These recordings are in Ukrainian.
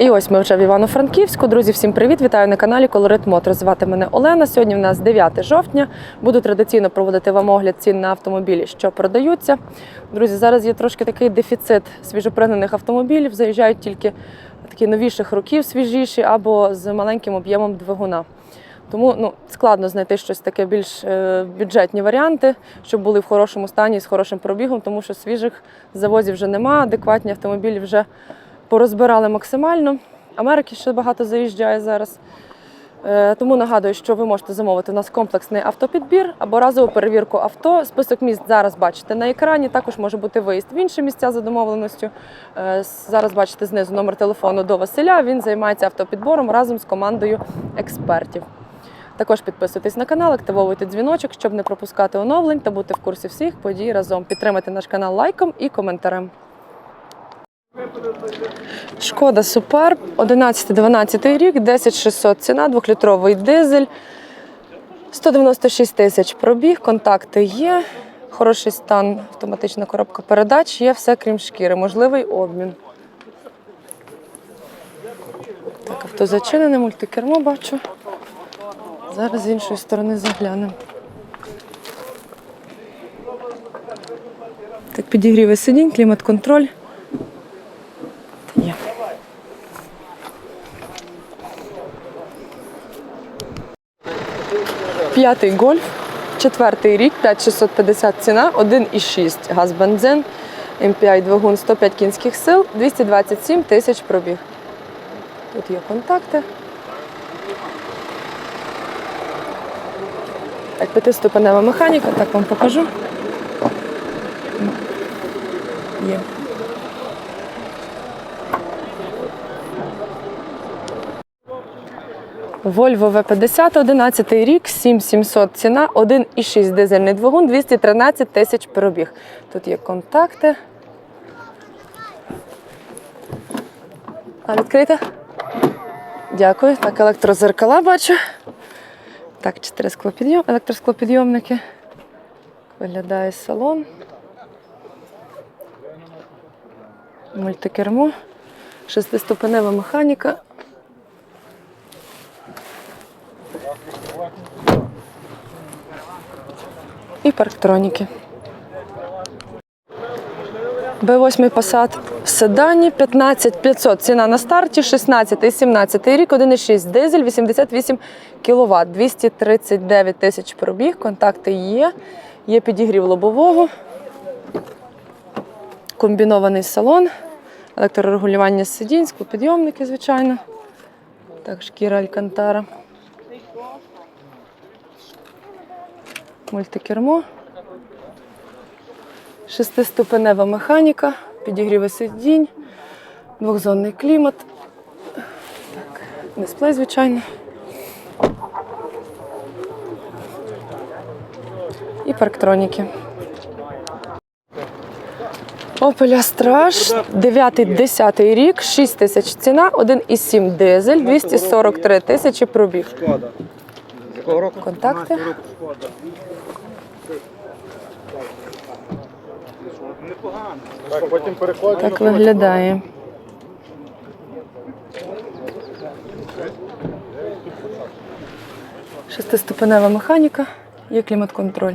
І ось ми вже в Івано-Франківську. Друзі, всім привіт! Вітаю на каналі Колорит Мотор. Звати мене Олена. Сьогодні в нас 9 жовтня. Буду традиційно проводити вам огляд цін на автомобілі, що продаються. Друзі, зараз є трошки такий дефіцит свіжопригнаних автомобілів. Заїжджають тільки такі новіших років, свіжіші або з маленьким об'ємом двигуна. Тому ну, складно знайти щось таке більш е, бюджетні варіанти, щоб були в хорошому стані з хорошим пробігом, тому що свіжих завозів вже нема, адекватні автомобілі вже порозбирали максимально. Америки ще багато заїжджає зараз. Е, Тому нагадую, що ви можете замовити у нас комплексний автопідбір або разову перевірку авто. Список міст зараз бачите на екрані. Також може бути виїзд в інші місця за домовленістю. Е, Зараз бачите знизу номер телефону до Василя. Він займається автопідбором разом з командою експертів. Також підписуйтесь на канал, активовуйте дзвіночок, щоб не пропускати оновлень та бути в курсі всіх подій разом. Підтримайте наш канал лайком і коментарем. Шкода Суперб, 11-12 рік, 10600 ціна, 2-літровий дизель, 196 тисяч пробіг, контакти є, хороший стан, автоматична коробка передач, є все крім шкіри, можливий обмін. Так, авто зачинене, мультикермо бачу. Зараз з іншої сторони заглянемо. Так, підігріви сидінь, клімат-контроль. П'ятий гольф, четвертий рік, 5650 ціна, 1,6 газ бензин, MPI двигун 105 кінських сил, 227 тисяч пробіг. Тут є контакти. Так, п'ятиступенева механіка, так вам покажу. Є. Volvo V50, 11 рік, 7700 ціна, 1,6 дизельний двигун, 213 тисяч пробіг. Тут є контакти. А відкрите? Дякую. Так, електрозеркала бачу. Так, чотири склопідйом, електросклопідйомники. Виглядає салон. Мультикермо, шестиступенева механіка. І парктроніки. Б8 Passat седані 15500 ціна на старті, 16 і 17 рік, 1,6 дизель, 88 кВт, 239 тисяч пробіг, контакти є, є підігрів лобового, комбінований салон, електрорегулювання сидінь, склопідйомники, звичайно. Так, шкіра Алькантара. Мультикермо. Шестиступенева механіка, підігріви сидінь, двохзонний клімат. Так, дисплей, звичайно. І парктроніки. Opel Astra 9-10 рік, 6 тисяч ціна, 1,7 дизель, 243 тисячі пробіг. Шкода. З якого року? Контакти. Так, потім переходимо. Так виглядає. Шестиступенева механіка, є клімат-контроль.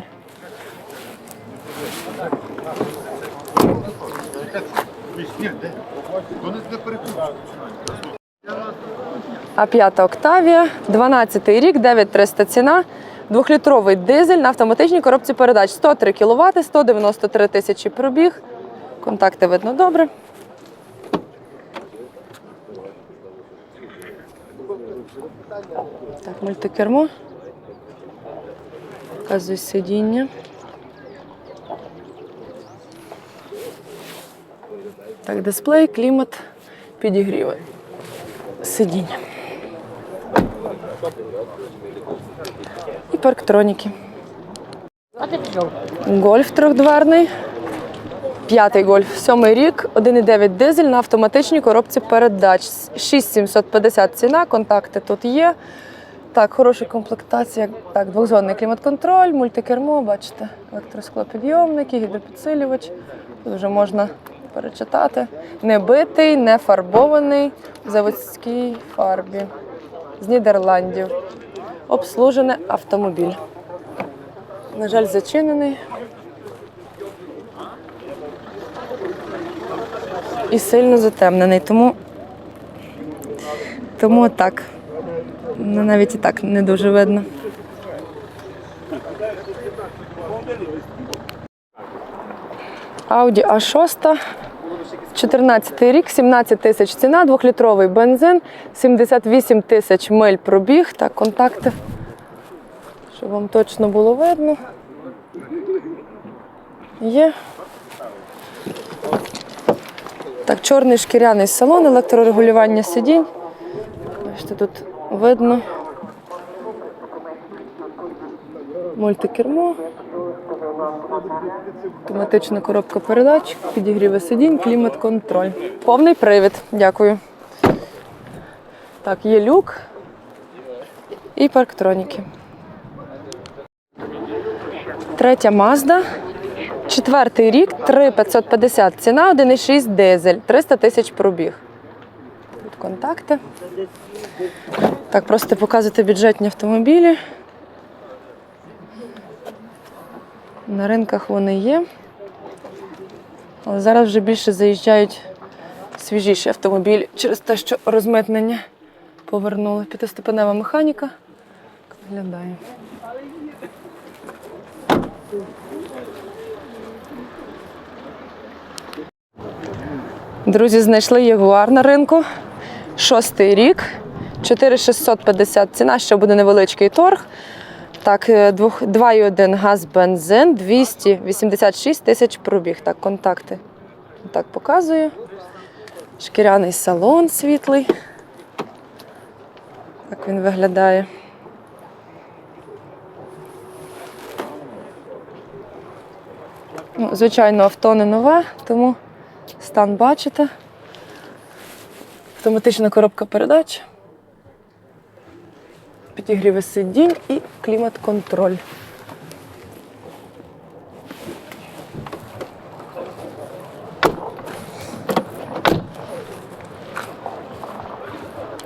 А п'ята Октавія, 12 рік, 9300 ціна, двохлітровий дизель на автоматичній коробці передач 103 кВт, 193 тисячі пробіг. Контакти видно добре. Так, мультикермо. Показую сидіння. Так, дисплей, клімат, підігріви. Сидіння. І парктроніки. Гольф трьохдверний. П'ятий гольф, сьомий рік, 1,9 дизель на автоматичній коробці передач. 6750 ціна, контакти тут є. Так, хороша комплектація. Так, двохзонний клімат-контроль, мультикермо, бачите, електросклопідйомники, гідропідсилювач. Тут вже можна перечитати. Не битий, не фарбований в заводській фарбі з Нідерландів. Обслужений автомобіль. На жаль, зачинений. І сильно затемнений, тому, тому так. Ну, навіть і так не дуже видно. Audi A6, 14 рік, 17 тисяч ціна, 2-літровий бензин, 78 тисяч миль пробіг. Так, контакти, щоб вам точно було видно. Є. Так, чорний шкіряний салон, електрорегулювання сидінь. Бачите, тут видно. Мультикермо. Автоматична коробка передач, підігріви сидінь, клімат-контроль. Повний привід. Дякую. Так, є люк і парктроніки. Третя Mazda. Четвертий рік, 3550 ціна, 1,6 дизель, 300 тисяч пробіг. Тут контакти. Так, просто показувати бюджетні автомобілі. На ринках вони є. Але зараз вже більше заїжджають свіжіші автомобілі через те, що розмитнення повернули. П'ятиступенева механіка. Виглядає. Друзі, знайшли ягуар на ринку. Шостий рік. 4650 ціна, ще буде невеличкий торг. Так, е, двох- 2,1 газ бензин, 286 тисяч пробіг. Так, контакти. Так показую. Шкіряний салон світлий. Так він виглядає. Ну, звичайно, авто не нове, тому стан бачите. Автоматична коробка передач. Підігріви сидінь і клімат-контроль.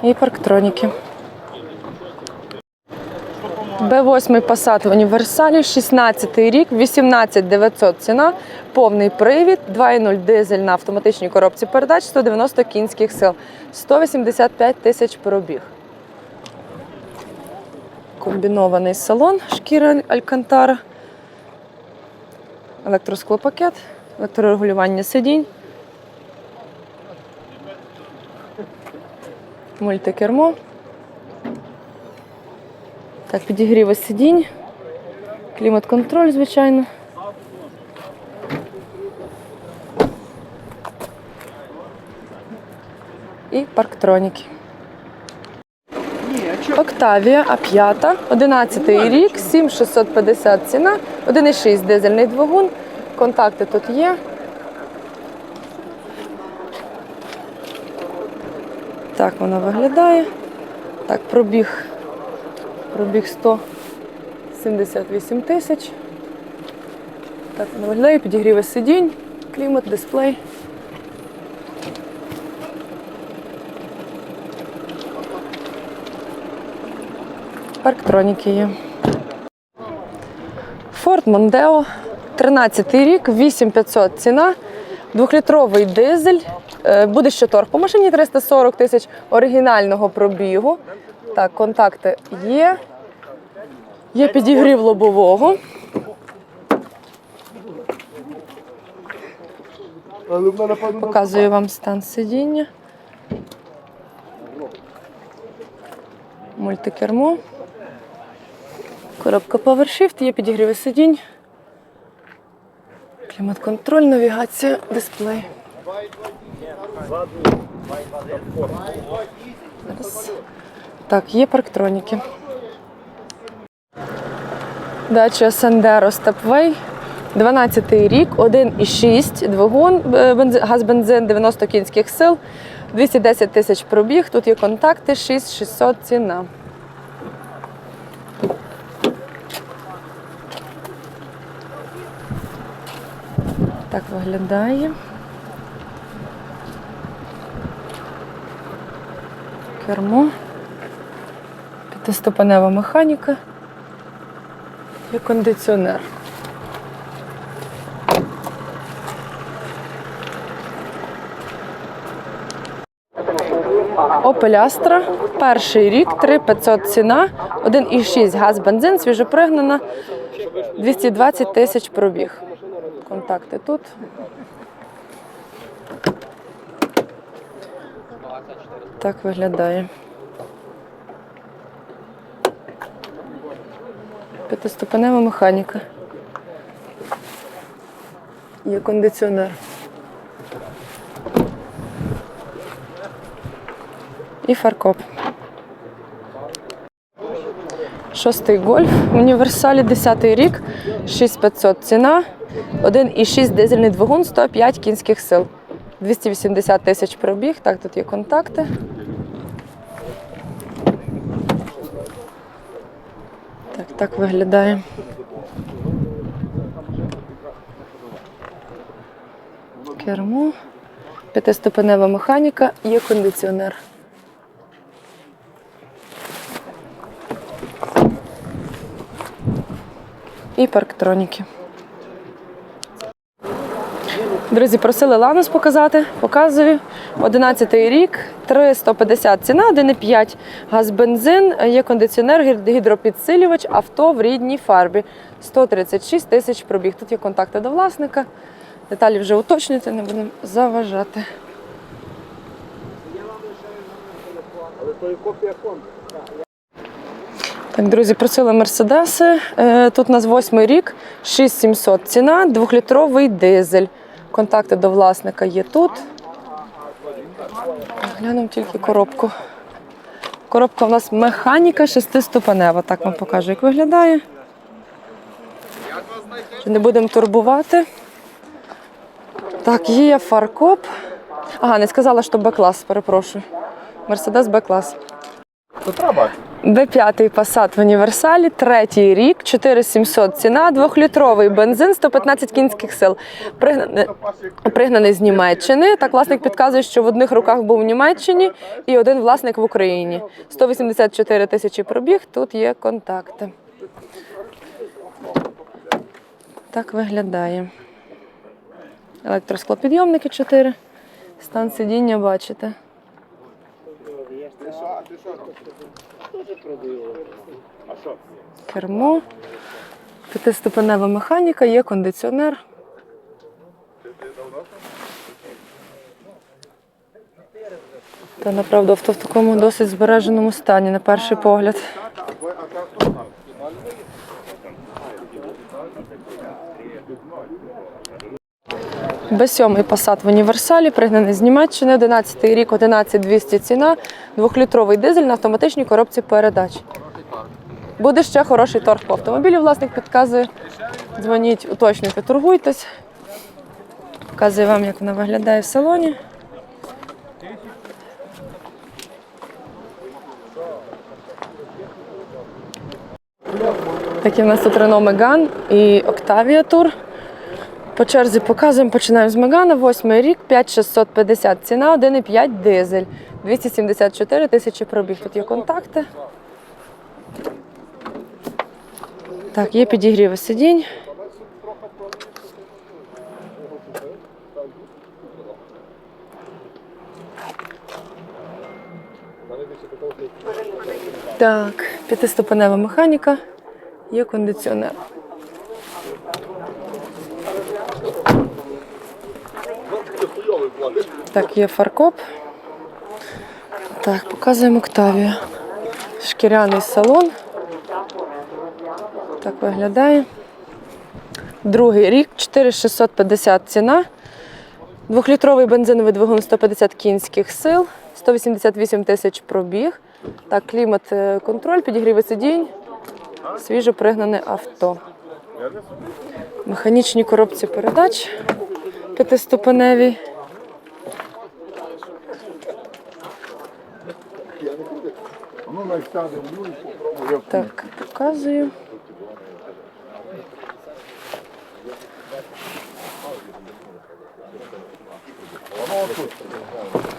І парктроніки. Б8 Passat універсалі, 16 рік, 18 900 ціна, повний привід, 2.0 дизель на автоматичній коробці передач, 190 кінських сил, 185 тисяч пробіг. Комбінований салон шкіра Алькантара, електросклопакет, електрорегулювання сидінь, мультикермо. Так, підігріви сидінь, клімат-контроль, звичайно. І парктроніки. Октавія А5, 11 рік, 7650 ціна, 1,6 дизельний двигун. Контакти тут є. Так вона виглядає. Так, пробіг. Пробіг 178 тисяч. Так вона виглядає, підігріве сидінь, клімат, дисплей. Парктроніки є. Ford Mondeo, 13 рік, 8500 ціна, двохлітровий дизель. Е, Буде ще торг по машині 340 тисяч оригінального пробігу. Так, контакти є. Є підігрів лобового. Показую вам стан сидіння. Мультикермо. Коробка PowerShift, є підігріви сидінь. Клімат-контроль, навігація, дисплей. Зараз. Так, є парктроніки. Дача Sandero Stepway. 12 рік, 1,6 двигун, е, газ-бензин, 90 кінських сил, 210 тисяч пробіг. Тут є контакти, 6600 ціна. Так виглядає. Кермо. П'ятиступенева механіка і кондиціонер. Opel Astra, перший рік, 3500 ціна, 1,6 газ бензин, свіжопригнана, 220 тисяч пробіг. Контакти тут. Так виглядає. П'ятиступенева механіка. Є кондиціонер. І фаркоп. Шостий гольф універсалі, 10 рік, 6500 ціна, 1,6 дизельний двигун, 105 кінських сил. 280 тисяч пробіг. Так, тут є контакти. Так, так виглядає. Кермо, п'ятиступенева механіка, є кондиціонер. І парктроніки. Друзі, просили Ланус показати. Показую. 11 рік, 350 ціна, 1,5 газ бензин, є кондиціонер, гідропідсилювач, авто в рідній фарбі. 136 тисяч пробіг. Тут є контакти до власника. Деталі вже уточнюйте, не будемо заважати. Так, друзі, просили мерседеси. Е, Тут у нас восьмий рік, 6700 ціна, двохлітровий дизель. Контакти до власника є тут. Глянемо тільки коробку. Коробка у нас механіка шестиступенева. Так вам покажу, як виглядає. Не будемо турбувати. Так, є фаркоп. Ага, не сказала, що Б-клас, перепрошую. Мерседес Б-клас. То треба. Б5 Passat в універсалі, третій рік, 4700 ціна, двохлітровий бензин, 115 кінських сил. Пригнаний, пригнаний з Німеччини. Так, власник підказує, що в одних руках був в Німеччині і один власник в Україні. 184 тисячі пробіг, тут є контакти. Так виглядає. Електросклопідйомники 4. Стан сидіння бачите. Кермо, п'ятиступенева механіка, є кондиціонер. Та направду авто в такому досить збереженому стані, на перший погляд. Б7 Passat в універсалі, пригнаний з Німеччини, 11 рік, 11200 ціна, двохлітровий дизель на автоматичній коробці передач. Буде ще хороший торг по автомобілю. Власник підказує. Дзвоніть, уточнюйте, торгуйтесь. Показую вам, як вона виглядає в салоні. Такі в нас тут Renault Megane і Octavia Tour. По черзі показуємо, починаємо з Мегана, восьмий рік, 5650 ціна, 1,5 дизель, 274 тисячі пробіг. Тут є контакти. Так, є підігріви сидінь. Так, п'ятиступенева механіка, є кондиціонер. Так, є фаркоп. Так, показуємо Октавію. Шкіряний салон. Так виглядає. Другий рік, 4650 ціна. Двохлітровий бензиновий двигун 150 кінських сил, 188 тисяч пробіг. Так, клімат е, контроль, підігріви сидінь, свіжо пригнане авто. Механічні коробці передач п'ятиступеневі. Ну, найсяде в люль, попробує. Так, показую. Воно тут.